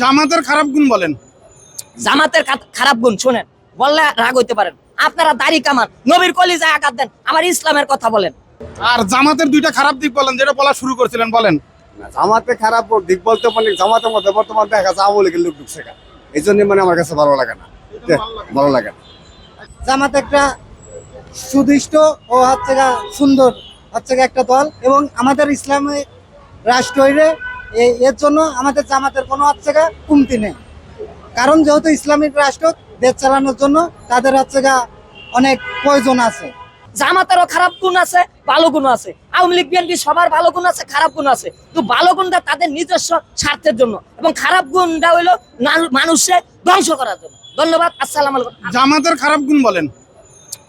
জামাতের খারাপ গুণ বলেন। জামাতের খারাপ গুণ শোনেন বললে রাগ হইতে পারেন। আপনারা দাড়ি কামান নবীর কলিজায় আঘাত দেন আমার ইসলামের কথা বলেন। আর জামাতের দুইটা খারাপ দিক বলেন যেটা বলা শুরু করছিলেন বলেন। জামাতে খারাপ দিক বলতে মানে জামাতের মধ্যে বর্তমান দেখা যাচ্ছে আওয়ামী লীগের লোক ঢুকছে। এই জন্য মানে আমার কাছে ভালো লাগে না। ভালো লাগে না। জামাত একটা সুদৃষ্ট ও হচ্ছে সুন্দর হচ্ছে একটা দল এবং আমাদের ইসলামী রাষ্ট্র এর জন্য আমাদের জামাতের কোনো হচ্ছে গা কমতি নেই। কারণ যেহেতু ইসলামিক রাষ্ট্র দেশ চালানোর জন্য তাদের হচ্ছে গা অনেক প্রয়োজন আছে। জামাতেরও খারাপ গুণ আছে ভালো গুণ আছে। আওয়ামী লীগ বিএনপি সবার ভালো গুণ আছে খারাপ গুণ আছে। তো ভালো গুণটা তাদের নিজস্ব স্বার্থের জন্য এবং খারাপ গুণটা হইল মানুষে ধ্বংস করার জন্য। ধন্যবাদ আসসালাম আলাইকুম। জামাতের খারাপ গুণ বলেন।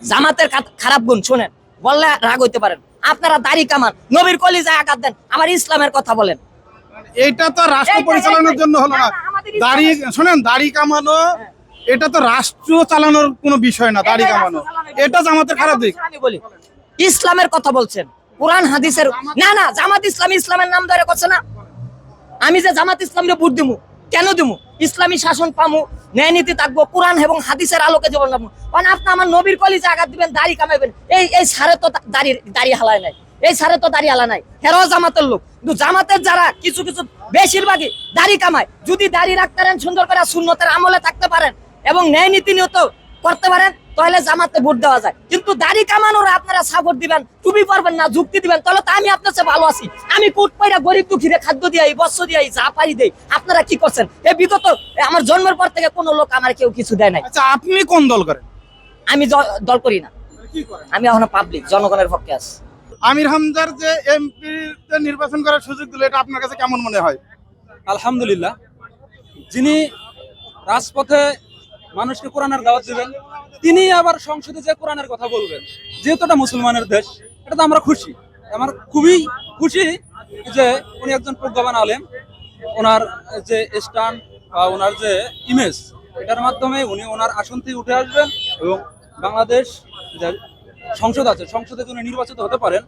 জামাতের খারাপ গুণ শোনেন বললে রাগ হইতে পারেন। আপনারা দাড়ি কামান নবীর কলিজায় আঘাত দেন আমার ইসলামের কথা বলেন। এটা তো রাষ্ট্র পরিচালনার জন্য হলো না। আমাদের দাড়ি শোনেন দাড়ি কামানো এটা তো রাষ্ট্র চালানোর কোনো বিষয় না দাড়ি কামানো। এটা জামাতের খারাপ দিক। বলি। ইসলামের কথা বলছেন। কোরআন হাদিসের না না জামাত ইসলাম ইসলামের নাম ধরে করছে না। আমি যে জামাত ইসলামরে ভোট দিমু কেন দিমু? ইসলামী শাসন পামু ন্যায় নীতি থাকব কোরআন এবং হাদিসের আলোকে জীবন রাখব কারণ আপনি আমার নবীর কলিজে আঘাত দিবেন দাড়ি কামাইবেন। এই এই সারে তো দাড়ি দাড়ি হালায় নাই। এই সারে তো দাড়ি হালা নাই। হেরাও জামাতের লোক। কিন্তু জামাতের যারা কিছু কিছু বেশিরভাগই দাড়ি কামায় যদি দাড়ি রাখতে পারেন সুন্দর করে শূন্যতের আমলে থাকতে পারেন এবং ন্যায় নীতি নিয়ত করতে পারেন তাহলে জামাতে ভোট দেওয়া যায়। কিন্তু দাড়ি কামানোর আপনারা সাপোর্ট দিবেন টুপি পারবেন না যুক্তি দিবেন তাহলে তো আমি আপনার চেয়ে ভালো আছি। আমি কোট পাইরা গরিব দুঃখীরে খাদ্য দিয়াই বস্ত্র দিয়াই যা পারি দেই। আপনারা কি করছেন? এ বিগত আমার জন্মের পর থেকে কোনো লোক আমার কেউ কিছু দেয় নাই। আচ্ছা আপনি কোন দল করেন? আমি দল করি না। আমি এখনও পাবলিক জনগণের পক্ষে আছি। আমির হামজার যে এমপি নির্বাচন করার সুযোগ দিল, এটা আপনার কাছে কেমন মনে হয়? আলহামদুলিল্লাহ। যিনি রাজপথে মানুষকে কোরআনের দাওয়াত দিবেন, তিনি আবার সংসদে যে কোরআনের কথা বলবেন, যেহেতু এটা মুসলমানের দেশ, এটা তো আমরা খুশি। আমার খুবই খুশি যে উনি একজন প্রজ্ঞাবান আলেম। ওনার যে স্টান বা ওনার যে ইমেজ এটার মাধ্যমে উনি ওনার আসন থেকে উঠে আসবেন এবং বাংলাদেশ সংসদ আছে সংসদে উনি নির্বাচিত হতে পারেন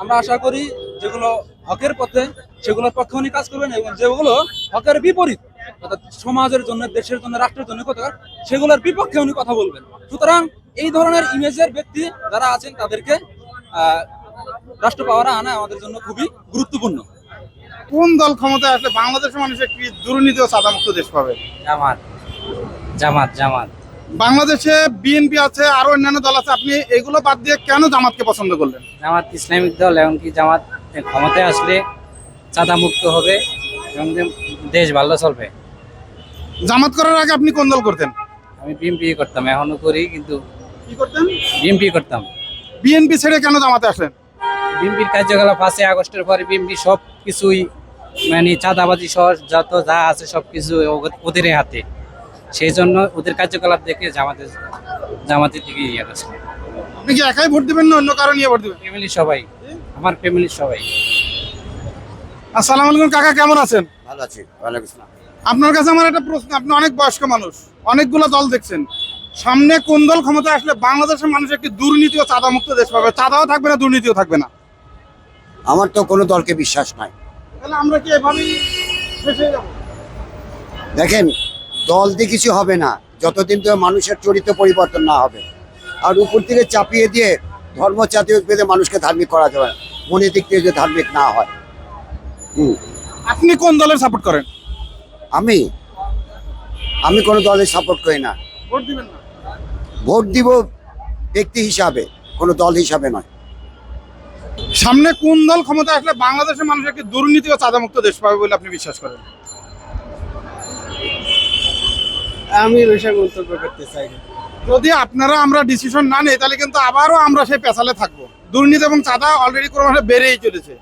আমরা আশা করি যেগুলো হকের পথে সেগুলোর পক্ষে উনি কাজ করবেন এবং যেগুলো হকের বিপরীত অর্থাৎ সমাজের জন্য দেশের জন্য রাষ্ট্রের জন্য কথা সেগুলোর বিপক্ষে উনি কথা বলবেন। সুতরাং এই ধরনের ইমেজের ব্যক্তি যারা আছেন তাদেরকে আহ, রাষ্ট্র পাওয়ারা আনা আমাদের জন্য খুবই গুরুত্বপূর্ণ। কোন দল ক্ষমতায় আসলে বাংলাদেশের মানুষ একটি দুর্নীতি ও সাদামুক্ত দেশ পাবে? জামাত। জামাত জামাত। বাংলাদেশে বিএনপি আছে আরও অন্যান্য দল আছে আপনি এগুলো বাদ দিয়ে কেন জামাতকে পছন্দ করলেন? জামাত ইসলামিক দল এমনকি জামাত ক্ষমতায় আসলে চাঁদা মুক্ত হবে এবং দেশ ভালো চলবে। জামাত করার আগে আপনি কোন দল করতেন? আমি বিএমপি করতাম এখনও করি কিন্তু কি করতেন? বিএমপি করতাম। বিএনপি ছেড়ে কেন জামাতে আসলেন? বিএমপির কার্যকলাপ পাঁচই আগস্টের পরে বিএমপি সব কিছুই মানে চাঁদাবাজি সহ যত যা আছে সব কিছু ওদের হাতে। সেই জন্য ওদের কার্যকলাপ দেখে জামাতে জামাতের দিকে ইয়ে করছে আপনি কি একাই ভোট দিবেন না অন্য কারণ নিয়ে ভোট দিবেন? ফ্যামিলি সবাই। আমার ফ্যামিলির সবাই। আসসালামু আলাইকুম কাকা কেমন আছেন? ভালো আছি ওয়ালাইকুম আসসালাম। আপনার কাছে আমার একটা প্রশ্ন আপনি অনেক বয়স্ক মানুষ অনেকগুলো দল দেখছেন। সামনে কোন দল ক্ষমতায় আসলে বাংলাদেশের মানুষ একটি দুর্নীতি ও চাঁদা মুক্ত দেশ পাবে? চাঁদাও থাকবে না দুর্নীতিও থাকবে না? আমার তো কোনো দলকে বিশ্বাস নাই। তাহলে আমরা কি এভাবেই শেষ হয়ে যাব? দেখেন দল দিয়ে কিছু হবে না যতদিন তো মানুষের চরিত্র পরিবর্তন না হবে। আর উপর থেকে চাপিয়ে দিয়ে ধর্ম জাতীয় বেঁধে মানুষকে ধার্মিক করা যাবে না মনের দিক থেকে যে ধার্মিক না হয়। হুম। আপনি কোন দলের সাপোর্ট করেন? আমি? আমি কোনো দলের সাপোর্ট করি না। ভোট দিবেন না? ভোট দিব ব্যক্তি হিসাবে কোনো দল হিসাবে নয়। সামনে কোন দল ক্ষমতা আসলে বাংলাদেশের মানুষ একটি দুর্নীতি ও চাঁদা মুক্ত দেশ পাবে বলে আপনি বিশ্বাস করেন? আমি বিষয় মন্তব্য করতে চাই যদি আপনারা আমরা ডিসিশন না নেই তাহলে কিন্তু আবারও আমরা সেই পেছালে থাকব। দুর্নীতি এবং চাঁদা অলরেডি ক্রমশ বেড়েই চলেছে।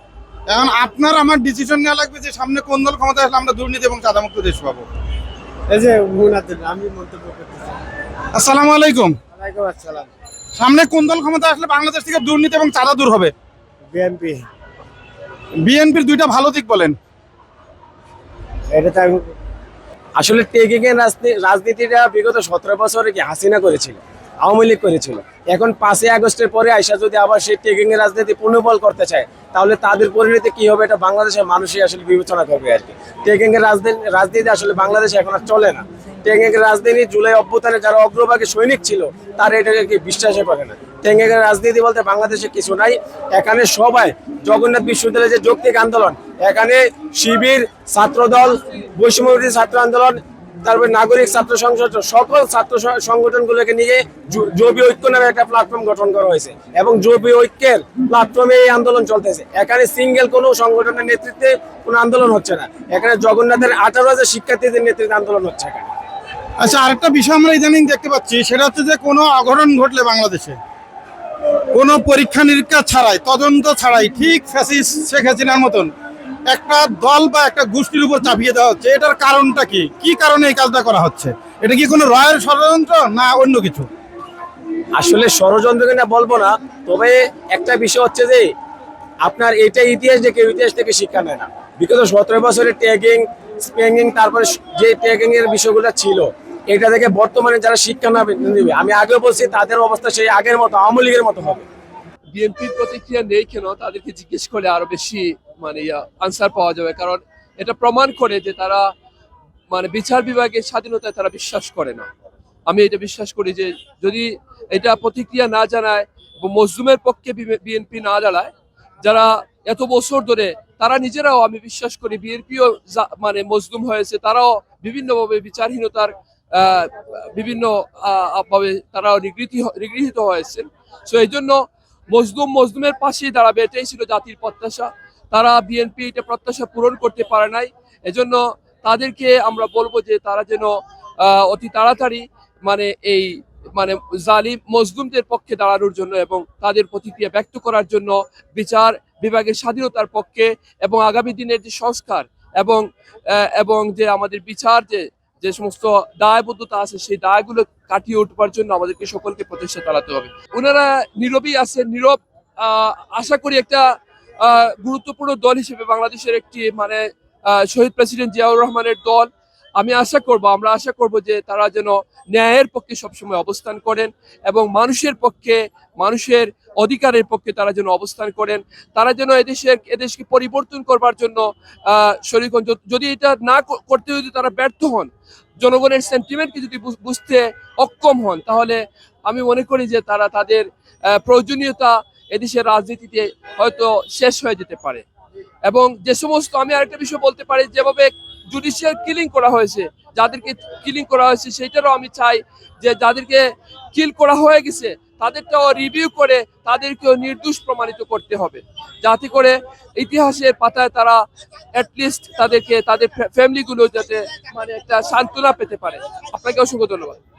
এখন আপনার আমার ডিসিশন নেওয়া লাগবে যে সামনে কোন দল ক্ষমতায় আসলে আমরা দুর্নীতি এবং চাঁদা মুক্ত দেশ পাবো। এই যে আমি মন্তব্য করতে চাই আসসালামু আলাইকুম। ওয়ালাইকুম আসসালাম। সামনে কোন দল ক্ষমতায় আসলে বাংলাদেশ থেকে দুর্নীতি এবং চাঁদা দূর হবে? বিএনপি বিএনপির দুইটা ভালো দিক বলেন। এটা তো আসলে টেকিং এর রাজনীতিটা বিগত সতেরো বছরে কি হাসিনা করেছিল? আওয়ামী লীগ করেছিল। এখন পাঁচই আগস্টের পরে আইসা যদি আবার সেই টেকিং এর রাজনীতি পুনর্বল করতে চায়, তাহলে তাদের পরিণতি কি হবে? এটা বাংলাদেশের মানুষই আসলে বিবেচনা করবে আর কি। টেকিং এর রাজনীতি আসলে বাংলাদেশে এখন আর চলে না। টেকিং এর রাজনীতি জুলাই অভ্যুত্থানে যারা অগ্রভাগে সৈনিক ছিল, তারা এটাকে কি বিশ্বাসই করে না। টেকিং রাজনীতি বলতে বাংলাদেশে কিছু নাই। এখানে সবাই জগন্নাথ বিশ্ববিদ্যালয়ের যে যৌক্তিক আন্দোলন, এখানে শিবির, ছাত্রদল, বৈষম্যবিরোধী ছাত্র আন্দোলন, তারপরে নাগরিক ছাত্র সংসদ সকল ছাত্র সংগঠনগুলোকে নিয়ে জবি ঐক্য নামে একটা প্ল্যাটফর্ম গঠন করা হয়েছে এবং জবি ঐক্যের প্ল্যাটফর্মে এই আন্দোলন চলতেছে। এখানে সিঙ্গেল কোনো সংগঠনের নেতৃত্বে কোনো আন্দোলন হচ্ছে না। এখানে জগন্নাথের আঠারো হাজার শিক্ষার্থীদের নেতৃত্বে আন্দোলন হচ্ছে এখানে। আচ্ছা আরেকটা বিষয় আমরা ইদানিং দেখতে পাচ্ছি, সেটা হচ্ছে যে কোনো অঘটন ঘটলে বাংলাদেশে। কোনো পরীক্ষা নিরীক্ষা ছাড়াই, তদন্ত ছাড়াই ঠিক ফ্যাসিস শেখ হাসিনার মতন একটা দল বা একটা গোষ্ঠীর উপর চাপিয়ে দেওয়া হচ্ছে। এটার কারণটা কি? কি কারণে এই কাজটা করা হচ্ছে? এটা কি কোনো রয়ের ষড়যন্ত্র না অন্য কিছু? আসলে ষড়যন্ত্র কিনা বলব না, তবে একটা বিষয় হচ্ছে যে আপনার এটা ইতিহাস কেউ ইতিহাস থেকে শিক্ষা নেয় না। বিগত সতেরো বছরের ট্যাগিং স্প্যাঙ্গিং তারপরে যে ট্যাগিং এর বিষয়গুলো ছিল এটা থেকে বর্তমানে যারা শিক্ষা না নেবে, আমি আগেও বলছি, তাদের অবস্থা সেই আগের মতো, আওয়ামী লীগের মতো হবে। বিএনপির প্রতিক্রিয়া নেই কেন? তাদেরকে জিজ্ঞেস করলে আরও বেশি মানে আনসার পাওয়া যাবে। কারণ এটা প্রমাণ করে যে তারা মানে বিচার বিভাগের স্বাধীনতায় তারা বিশ্বাস করে না। আমি এটা বিশ্বাস করি যে যদি এটা প্রতিক্রিয়া না জানায় মজলুমের পক্ষে বিএনপি না দাঁড়ায় যারা এত বছর ধরে, তারা নিজেরাও আমি বিশ্বাস করি, বিএনপিও মানে মজলুম হয়েছে, তারাও বিভিন্নভাবে বিচারহীনতার বিভিন্ন ভাবে তারা নিগৃহীত নিগৃহীত হয়েছেন। সো এই জন্য মজলুম মজলুমের পাশেই দাঁড়াবে, এটাই ছিল জাতির প্রত্যাশা। তারা বিএনপি এটা প্রত্যাশা পূরণ করতে পারে নাই। এজন্য তাদেরকে আমরা বলব যে তারা যেন অতি তাড়াতাড়ি মানে এই মানে জালিম মজলুমদের পক্ষে দাঁড়ানোর জন্য এবং তাদের প্রতিক্রিয়া ব্যক্ত করার জন্য বিচার বিভাগের স্বাধীনতার পক্ষে এবং আগামী দিনের যে সংস্কার এবং এবং যে আমাদের বিচার যে যে সমস্ত দায়বদ্ধতা আছে, সেই দায়গুলো কাটিয়ে উঠবার জন্য আমাদেরকে সকলকে প্রচেষ্টা চালাতে হবে। ওনারা নীরবই আছেন, নীরব আশা করি একটা গুরুত্বপূর্ণ দল হিসেবে বাংলাদেশের একটি মানে শহীদ প্রেসিডেন্ট জিয়াউর রহমানের দল আমি আশা করব আমরা আশা করব যে তারা যেন ন্যায়ের পক্ষে সবসময় অবস্থান করেন এবং মানুষের পক্ষে মানুষের অধিকারের পক্ষে তারা যেন অবস্থান করেন। তারা যেন এদেশের এদেশকে পরিবর্তন করবার জন্য আহ, শরীর যদি- এটা না করতে যদি তারা ব্যর্থ হন জনগণের সেন্টিমেন্টকে যদি বুঝতে অক্ষম হন তাহলে আমি মনে করি যে তারা তাদের প্রয়োজনীয়তা এদেশের রাজনীতিতে হয়তো শেষ হয়ে যেতে পারে। এবং যে সমস্ত আমি আরেকটা বিষয় বলতে পারি যেভাবে জুডিশিয়াল কিলিং করা হয়েছে। যাদেরকে কিলিং করা হয়েছে সেটারও আমি চাই যে যাদেরকে কিল করা হয়ে গেছে, তাদেরটাও রিভিউ করে তাদেরকেও নির্দোষ প্রমাণিত করতে হবে। যাতে করে ইতিহাসের পাতায় তারা অ্যাটলিস্ট তাদেরকে, তাদের ফ্যামিলিগুলো যাতে মানে একটা সান্ত্বনা পেতে পারে। আপনাকে অসংখ্য ধন্যবাদ।